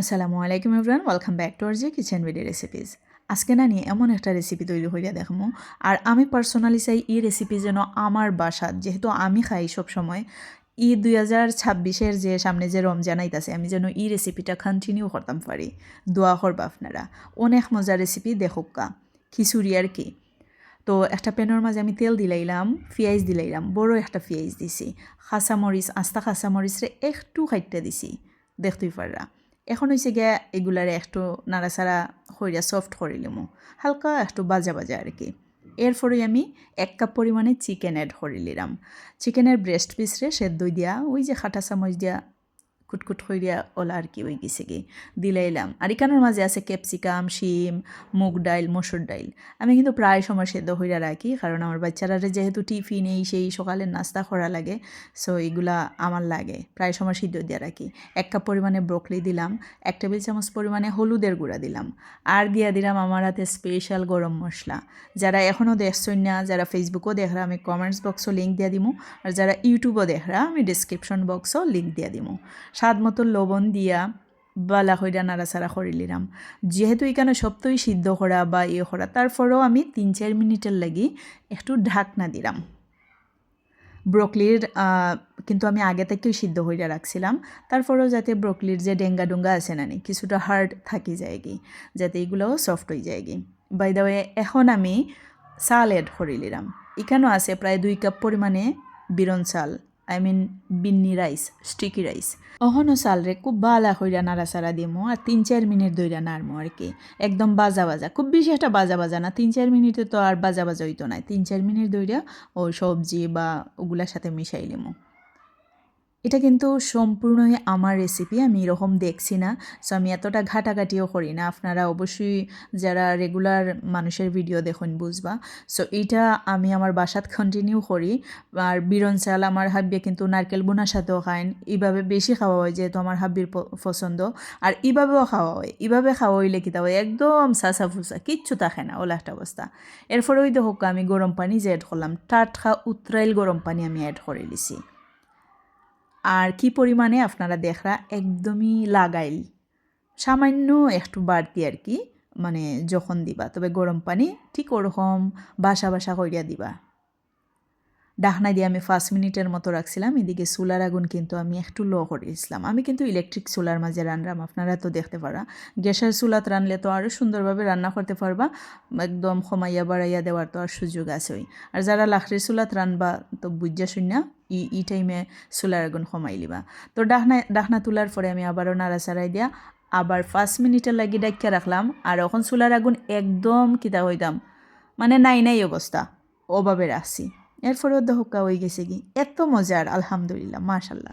আসসালামু আলাইকুম everyone welcome back to R G kitchen VD recipes. আজকে না নিয়ে এমন একটা রেসিপি তৈরি হইয়া দেখামো, আর আমি পার্সোনালি চাই এই রেসিপি যেন আমার বাসাত যেহেতু আমি খাই সব সময় ই দুই হাজার ছাব্বিশের যে সামনে যে রমজান আইতাছে, আমি যেন এই রেসিপিটা কন্টিনিউ করতাম পারি। দোয়া করবা আপনারা। অনেক মজার রেসিপি দেখুকা খিচুড়ি আর কি। তো একটা প্যানের মাঝে আমি তেল দিলাইলাম, পিঁয়াজ দিলাইলাম, বড় একটা পিঁয়াজ দিছি। খাঁচামরিচ আস্তা খাঁচামরিচরে একটু খাইতে দিছি। দেখতেই পাররা। এখন হয়েছে গিয়া এগুলার একটু নাড়াচাড়া হইয়া সফট করে লিমু। হালকা একটু বাজা বাজা আর কি এরপরে আমি এক কাপ পরিমাণে চিকেন অ্যাড করে নিলাম। চিকেনের ব্রেস্ট পিসরে সেদ্ধ দিয়া, ওই যে খাটা চামচ দিয়া কুটকুট হইয়া ওলা আর কি ওই গেছে কি দিলাইলাম আর এখানের মাঝে আছে ক্যাপসিকাম, শিম, মুগ ডাইল, মসুর ডাইল। আমি কিন্তু প্রায় সময় সেদ্ধ হইয়া রাখি, কারণ আমার বাচ্চারা যেহেতু টিফিন এই সেই সকালের নাস্তা করা লাগে সো এগুলা আমার লাগে। প্রায় সময় সিদ্ধ দিয়ে রাখি। এক কাপ পরিমাণে ব্রকলি দিলাম, এক টেবিল চামচ পরিমাণে হলুদের গুঁড়া দিলাম। আর দিয়া দিলাম আমার হাতে স্পেশাল গরম মশলা। যারা এখনও দেখছেন না, যারা ফেসবুকও দেখরা আমি কমেন্টস বক্সও লিঙ্ক দিয়ে দিমু। আর যারা ইউটিউবও দেখরা আমি ডিসক্রিপশন বক্সও লিঙ্ক দিয়ে দিমু। স্বাদ মতো লবণ দিয়া বালা হইরা নাড়াচাড়া করে নিলাম। যেহেতু এখানে সবতই সিদ্ধ করা বা ইয়ে করা, তারপরেও আমি তিন চার মিনিটের লাগি একটু ঢাকনা দিলাম। ব্রকলির কিন্তু আমি আগে থেকেই সিদ্ধ হইয়া রাখছিলাম। তারপরেও যাতে ব্রকলির যে ডেঙ্গা ডুঙ্গা আছে না নি, কিছুটা হার্ড থাকি যায় কি যাতে এগুলোও সফট হয়ে যায় কি বাই দা ওয়ে এখন আমি চাল এড করে এখানেও আছে প্রায় দুই কাপ পরিমাণে বিরন চাল। I mean binni rice sticky rice অহনো চালরে খুব ভালো হইরা নাড়াচাড়া দিমো আর তিন চার মিনিট দইরা নাড়মো আর কি। একদম বাজা বাজা, খুব বেশি একটা বাজা বাজা না, তিন চার মিনিটে তো আর বাজা বাজা হইতো না তিন চার মিনিট দইরা ও সবজি বা ওগুলার সাথে মিশাই লিমো। এটা কিন্তু সম্পূর্ণই আমার রেসিপি আমি এরকম দেখছি না। সো আমি এতটা ঘাটাঘাটিও করি না। আপনারা অবশ্যই যারা রেগুলার মানুষের ভিডিও দেখুন, বুঝবা। সো এইটা আমি আমার বাসাত কন্টিনিউ করি। আর বিরন চাল আমার হাব্বিয়ে কিন্তু নারকেল বোনার সাথেও খাইন এইভাবে বেশি খাওয়া হয় যেহেতু আমার হাব্বির পছন্দ। আর এইভাবেও খাওয়া হয়। এইভাবে খাওয়া হইলে কি হয়? একদম সাসা ফুসা, কিচ্ছু থাকে না। ওলা একটা অবস্থা। এরপরে ওই দেখো, আমি গরম পানি যে অ্যাড করলাম, টাটকা উত্রাইল গরম পানি আমি অ্যাড করে দিছি। আর কি পরিমাণে আপনারা দেখরা একদমই লাগাইল? সামান্য একটু বাড়তি আর কি মানে যখন দিবা, তবে গরম পানি ঠিক ওরকম বাসা বাসা করিয়া দিবা। ডাকনা দিয়ে আমি পাঁচ মিনিটের মতো রাখছিলাম, এদিকে সোলার আগুন কিন্তু আমি একটু লো করেছিলাম আমি কিন্তু ইলেকট্রিক চুলার মাঝে রান্নাম আপনারা তো দেখতে পারা। গ্যাসের চুলাত রানলে তো আরও সুন্দরভাবে রান্না করতে পারবা, একদম খমাইয়া বাড়াইয়া দেওয়ার তো আর সুযোগ আছেই। আর যারা লাখড়ির চুলাত রানবা, তো বুঝা শুনিয়া ই ই টাইমে সোলার আগুন কমাই লিবা। তো ডাকনা ডাহনা তোলার পরে আমি আবারও নাড়াচাড়াই দিয়া আবার পাঁচ মিনিটের লাগি ডাকিয়া রাখলাম, আর এখন চুলার আগুন একদম কিতা হইতাম মানে নাই নাই অবস্থা ওভাবে রাখছি। এরপরেও দহকা হয়ে গেছে কি? এত মজার আলহামদুলিল্লাহ মাশাল্লাহ